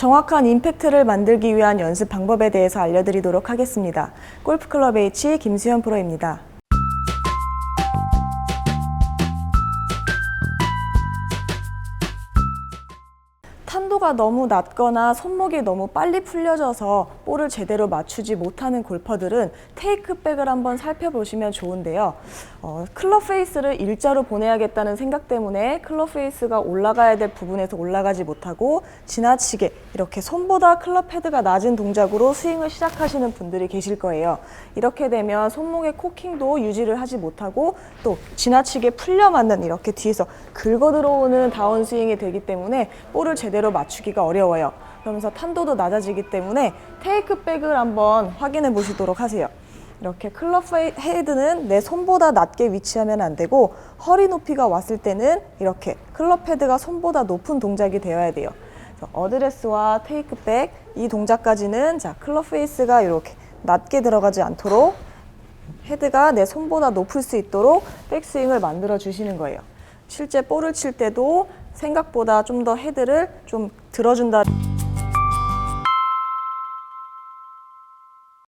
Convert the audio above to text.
정확한 임팩트를 만들기 위한 연습 방법에 대해서 알려드리도록 하겠습니다. 골프클럽 H 김수현 프로입니다. 탄도가 너무 낮거나 손목이 너무 빨리 풀려져서 볼을 제대로 맞추지 못하는 골퍼들은 테이크백을 한번 살펴보시면 좋은데요. 어, 클럽 페이스를 일자로 보내야겠다는 생각 때문에 클럽 페이스가 올라가야 될 부분에서 올라가지 못하고 지나치게 이렇게 손보다 클럽 헤드가 낮은 동작으로 스윙을 시작하시는 분들이 계실 거예요. 이렇게 되면 손목의 코킹도 유지를 하지 못하고 또 지나치게 풀려 맞는 이렇게 뒤에서 긁어 들어오는 다운 스윙이 되기 때문에 볼을 제대로 맞추기가 어려워요. 그러면서 탄도도 낮아지기 때문에 테이크백을 한번 확인해 보시도록 하세요. 이렇게 클럽 헤드는 내 손보다 낮게 위치하면 안 되고 허리 높이가 왔을 때는 이렇게 클럽 헤드가 손보다 높은 동작이 되어야 돼요. 어드레스와 테이크백 이 동작까지는 자 클럽 페이스가 이렇게 낮게 들어가지 않도록 헤드가 내 손보다 높을 수 있도록 백스윙을 만들어 주시는 거예요. 실제 볼을 칠 때도 생각보다 좀 더 헤드를 좀 들어준다.